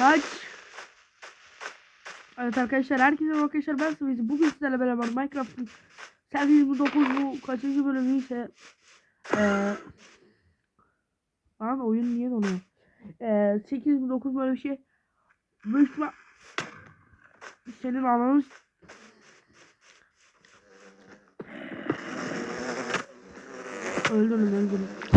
Kaç? Evet arkadaşlar herkese arkadaşlar ben Sıvıcı. Bugün sizlerle beraber Minecraft'ın sergi 29 bu kaçıncı bölümü ise eee Lan oyun niye donuyor? Eee 8 mi 9 böyle bir şey. Büyük senin ananı Öldürün öldürün.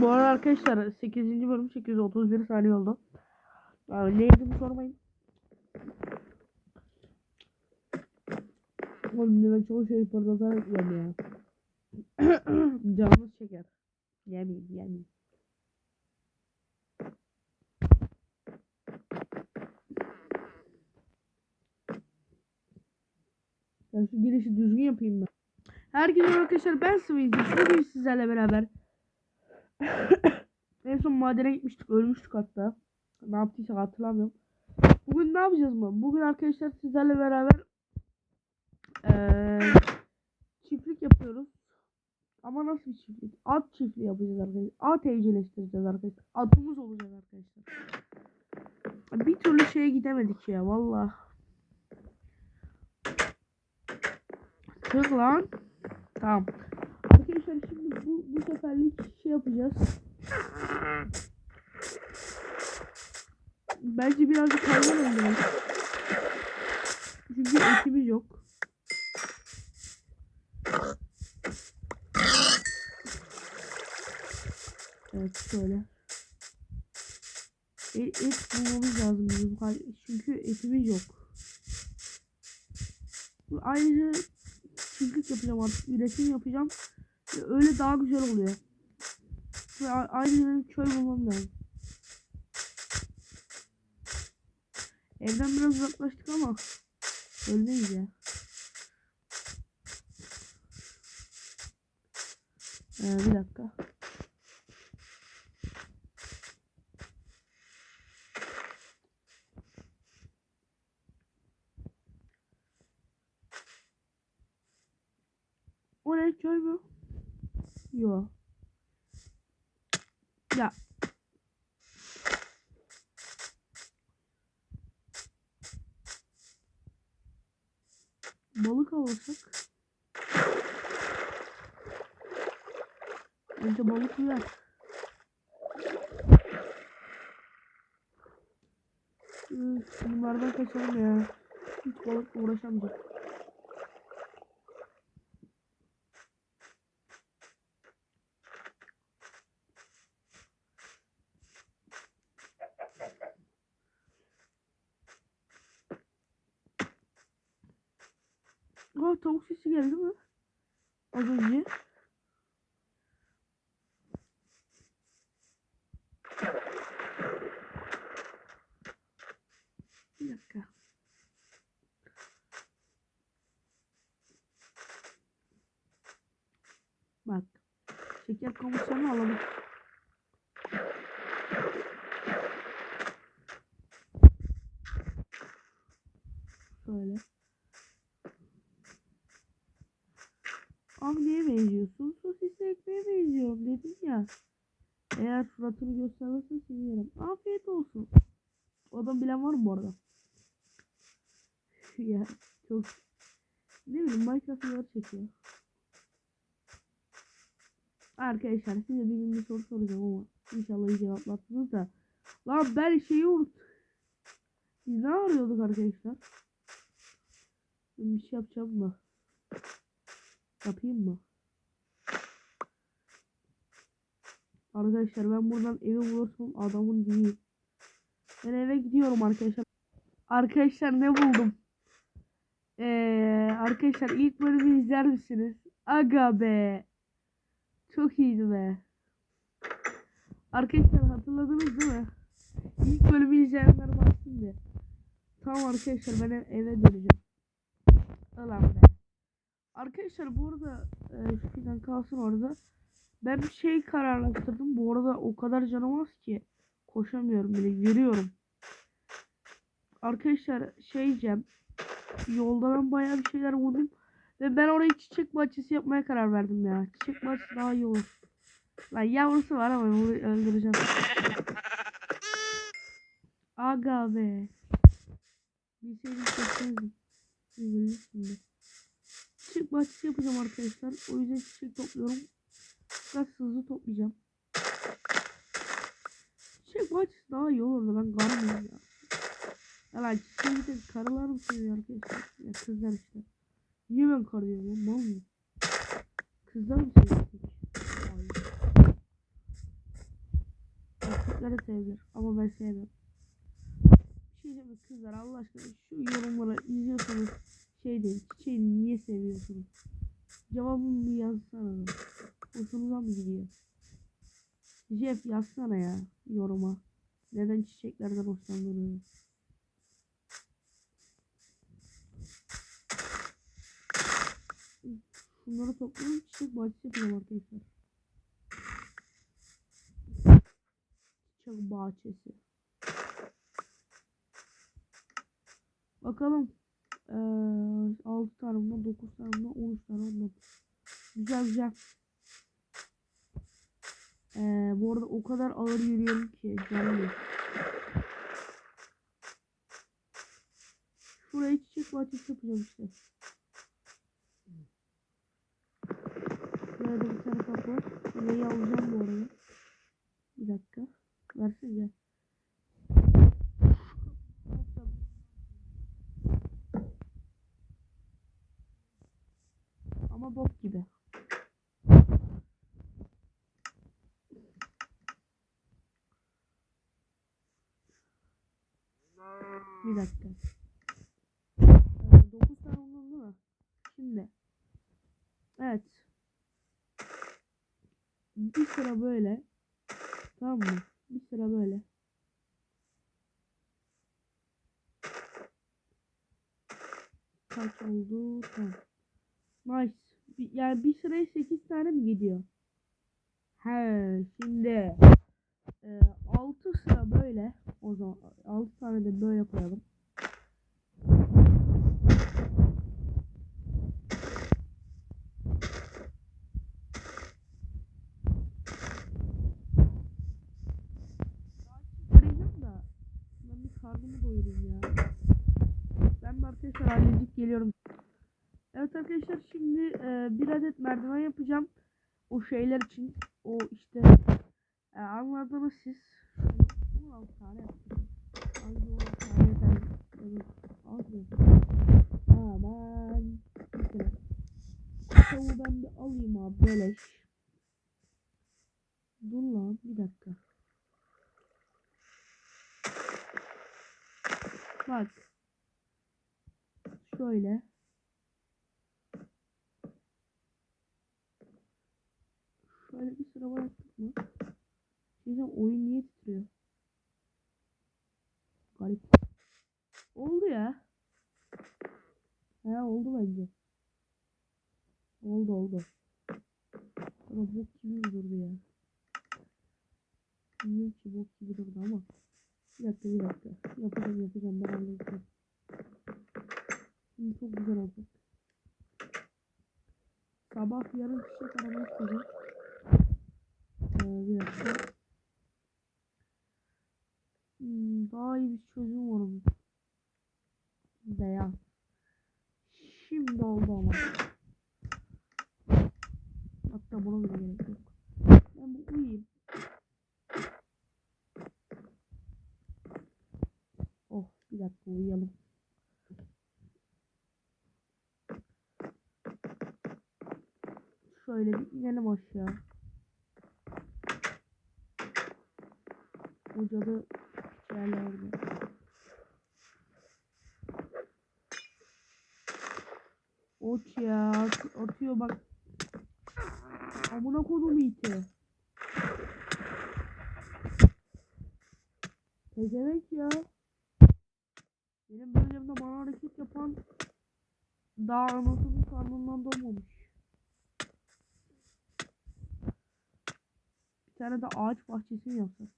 Bu arada arkadaşlar 8. bölüm 831 saniye oldu. Yani ne yediğimi sormayın. Oğlum ben çoğu şey fırlatarak yiyorum ya. Canımız çeker. Yemeyeyim yemeyeyim. Ben şu girişi düzgün yapayım ben. Herkese arkadaşlar ben Swayze. Bugün sizlerle beraber en son madene gitmiştik ölmüştük hatta. Ne yaptıysak hatırlamıyorum. Bugün ne yapacağız mı? Bugün arkadaşlar sizlerle beraber eee, çiftlik yapıyoruz. Ama nasıl bir çiftlik? At çiftliği yapacağız arkadaşlar. At evcilleştireceğiz arkadaşlar. Atımız olacak arkadaşlar. Bir türlü şeye gidemedik ya valla. Çık lan. Tamam. Arkadaşlar şimdi bu, bu seferlik şey yapacağız. Bence birazcık hayvan öldürelim. Çünkü etimiz yok. Evet şöyle. E, et bulmamız lazım bizim. Çünkü etimiz yok. Ayrıca çiftlik yapacağım artık. Üretim yapacağım. Öyle daha güzel oluyor. Ve ayrıca benim köy bulmam lazım. Evden biraz uzaklaştık ama ölmeyiz ya. Ee, bir dakika. O ne köy mü? Yo. Ya. Balık alırsak. Önce balık yer. Üf, bunlardan kaçalım ya. Hiç balıkla uğraşamayacağım. Geldi mi? Az önce. Bir dakika. Bak. Şeker kamışlarını alalım. Eğer suratını göstermezsen seni yerim. Afiyet olsun. Adam bilen var mı bu arada? ya çok ne bileyim Minecraft videolar çekiyor. Arkadaşlar size bir gün bir soru soracağım ama inşallah iyi cevaplarsınız da. Lan ben şeyi unut. Biz ne arıyorduk arkadaşlar? Ben bir şey yapacağım da. Yapayım mı? Arkadaşlar ben buradan evi bulursam adamın değil. Ben eve gidiyorum arkadaşlar. Arkadaşlar ne buldum? Ee, arkadaşlar ilk bölümü izler misiniz? Aga be. Çok iyiydi be. Arkadaşlar hatırladınız değil mi? İlk bölümü izleyenler baksın diye. Tamam arkadaşlar ben ev- eve döneceğim. Ulan be. Arkadaşlar bu arada e, şu fidan kalsın orada. Ben bir şey kararlaştırdım. Bu arada o kadar canım az ki. Koşamıyorum bile. Yürüyorum. Arkadaşlar şey diyeceğim. Yolda ben bayağı bir şeyler buldum. Ve ben orayı çiçek bahçesi yapmaya karar verdim ya. Çiçek bahçesi daha iyi olur. Lan yavrusu var ama bunu öldüreceğim. Aga be. Bir şey. Çiçek bahçesi yapacağım arkadaşlar. O yüzden çiçek topluyorum. Biraz hızlı toplayacağım. Çiçek bahçesi daha iyi olurdu. Ben karmıyım ya. Ya lan çiçeği bir karılar mı seviyor arkadaşlar? Ya kızlar işte. Niye ben kar diyorum? Mal mıyım? Kızlar mı seviyor? Hayır. Sevilir ama ben. Bir şey mi kızlar Allah aşkına şu yorumlara izliyorsanız şey deyin çiçeği niye seviyorsunuz? Cevabımı bir yazsana. Hoşunuza mı gidiyor? Jeff yazsana ya yoruma. Neden çiçeklerden hoşlandığını. Şunları toplayalım çiçek bahçesi yapalım arkadaşlar. Çiçek bahçesi. Bakalım. Ee, 6 tane bundan 9 tane bundan 13 tane. Güzel güzel. Ee, bu arada o kadar ağır yürüyorum ki canım yok. Şuraya çiçek bahçesi yapacağım işte. Şuraya da bir tane kap var. Şurayı alacağım bu arada. Bir dakika. Versene gel. Ama bok gibi. Bir dakika. Ee, 9 tane oldu değil mi? Şimdi. Evet. Bir sıra böyle. Tamam mı? Bir sıra böyle. Kaç oldu? Tamam. Nice. Bir- Yani bir sıraya 8 tane mi gidiyor? He, şimdi e, 6 sıra böyle. O zaman 6 tane de böyle koyalım. Arayacağım da ben bir karnımı doyurayım ya. Ben de arkadaşlar halledip geliyorum. Evet arkadaşlar şimdi e, bir adet merdiven yapacağım. O şeyler için. O işte e, anladınız siz. Şöyle 16 tane yaptım. Hangi 16 tane yeter? Az mı? Aman. Mesela. Tavuğu ben bir alayım abi beleş. Dur lan bir dakika. Bak. Şöyle. Şöyle bir sıra bıraktık mı? Şeyden oyun niye titriyor? Garip. Oldu ya. He oldu bence. Oldu oldu. Bok gibi durdu ya. Bilmiyorum ki bok gibi durdu ama. Bir dakika bir dakika. Yapacağım yapacağım ben halledeceğim. Şimdi çok güzel olacak. Sabah yarın çiçek arabayı isteyeceğim. Ee, bir dakika. Hmm, daha iyi bir çözüm var onun. Beyaz. Şimdi oldu ama. Hatta buna bile gerek yok. Ben bu uyuyayım. Oh bir dakika uyuyalım. Bir inelim aşağı. O cadı yerler orada. Oç ya at- atıyor bak. Amına kodum iti. Pezevenk ya. Benim bölgemde bana hareket yapan daha anasının karnından doğmamış. Bir tane de ağaç bahçesi mi yapsak?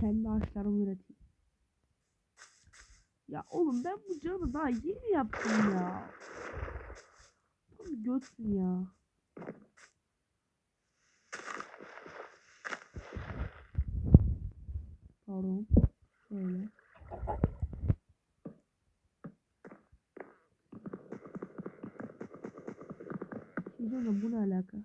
Kendi ağaçlarımı üreteyim. Ya oğlum ben bu canı daha yeni yaptım ya. Tam götsün ya. Pardon. Şöyle. Şimdi bu ne alaka?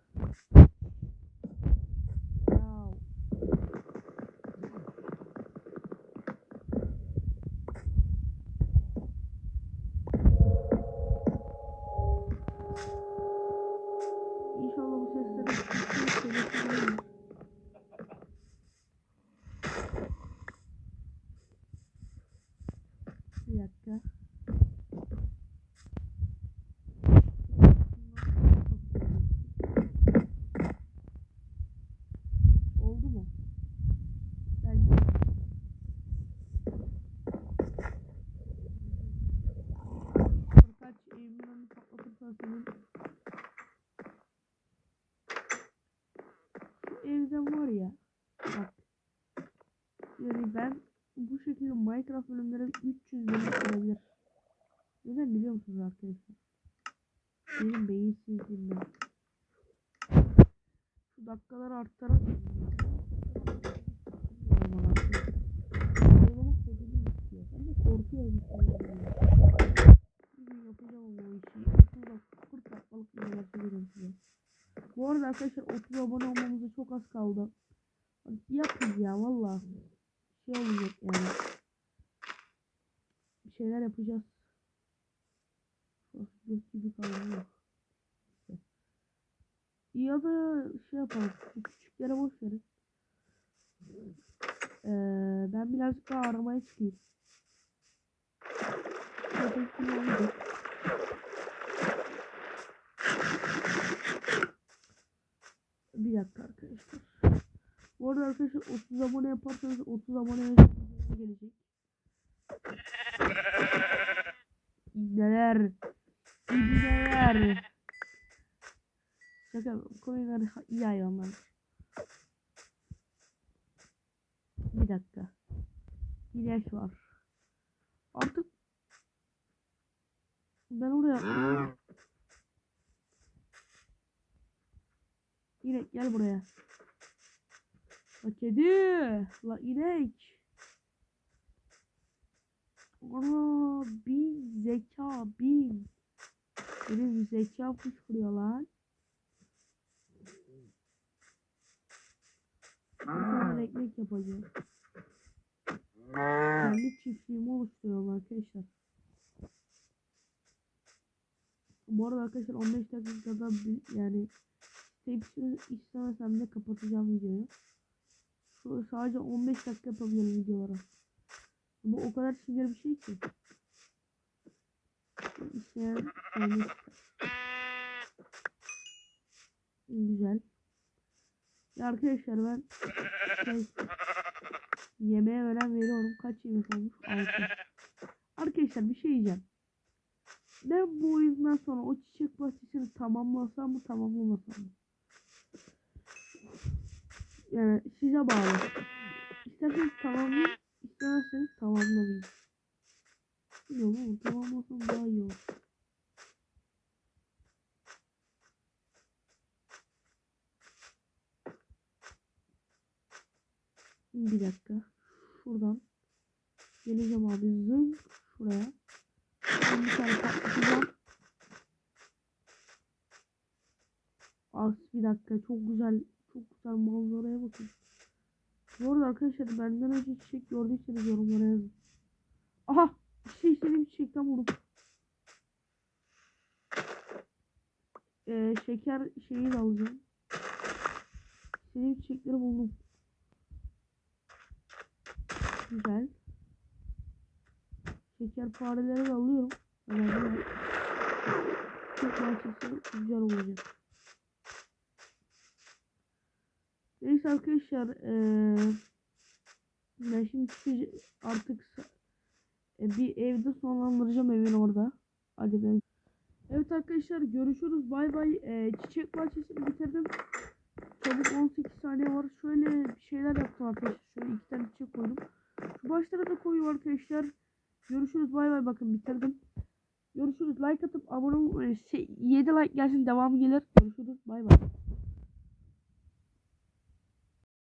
Şekilde Minecraft bölümleri 300 bölüm sürebilir. Neden biliyor musunuz arkadaşlar? Benim beyinsizliğimden. Şu dakikaları arttırarak Oynamak dediğini istiyor. Ben de korkuyorum. Bir gün yapacağım ama o işi. 30 dakika 40 dakikalık bir videolar çekeceğim size. Bu arada arkadaşlar 30 abone olmamıza çok az kaldı. Yapın ya valla. Şey olacak yani. Bir şeyler yapacağız. Göz gibi kaldı yok. İşte. Ya da şey yapalım. Bu küçüklere boş verin. Ee, ben birazcık daha aramaya çıkayım. Bir dakika arkadaşlar. Bu arada arkadaşlar 30 abone yaparsanız 30 abone gelecek. İbneler. İbneler. Şaka koyunlar iyi hayvanlar. Bir dakika. İlaç var. Artık ben oraya İnek gel buraya. La kedi. La inek. Ana bin zeka bin. Benim zeka fışkırıyor lan. Bir ekmek yapacağım. Kendi çiftliğimi oluşturuyorum arkadaşlar. Bu arada arkadaşlar 15 dakikada yani hepsini istemesem de kapatacağım videoyu. Şu sadece 15 dakika yapabilirim videolara. Bu o kadar sinir bir şey ki. İsteyen yani Güzel. Arkadaşlar ben şey, yemeğe önem veriyorum. Kaç yemek olmuş? 6. Arkadaşlar bir şey diyeceğim. Ben bu oyundan sonra o çiçek bahçesini tamamlasam mı tamamlamasam mı? Yani size bağlı. İsterseniz tamamlayın, istemezseniz tamamlamayın. Bilmiyorum ama tamamlasam daha iyi olur. Bir dakika. Şuradan geleceğim abi zınk şuraya. Ben bir tane patlatacağım. Az bir dakika çok güzel çok güzel manzaraya bakın. Bu arada arkadaşlar benden önce çiçek gördüyseniz yorumlara yazın. Aha bir şey istediğim çiçekten buldum. Ee, şeker şeyi de alacağım. İstediğim çiçekleri buldum. Güzel. Şeker fareleri de alıyorum. Çok güzel olacak. Neyse arkadaşlar eee ben şimdi çıkıcı artık e, bir evde sonlandıracağım evin orada. Hadi ben. Evet arkadaşlar görüşürüz. Bay bay. Eee, çiçek bahçesini bitirdim. Çabuk 18 saniye var. Şöyle bir şeyler yaptım arkadaşlar. Şöyle iki tane çiçek koydum. Şu başlara da koyuyorum arkadaşlar. Görüşürüz. Bay bay. Bakın bitirdim. Görüşürüz. Like atıp abone ol. 7 like gelsin. Devamı gelir. Görüşürüz. Bay bay.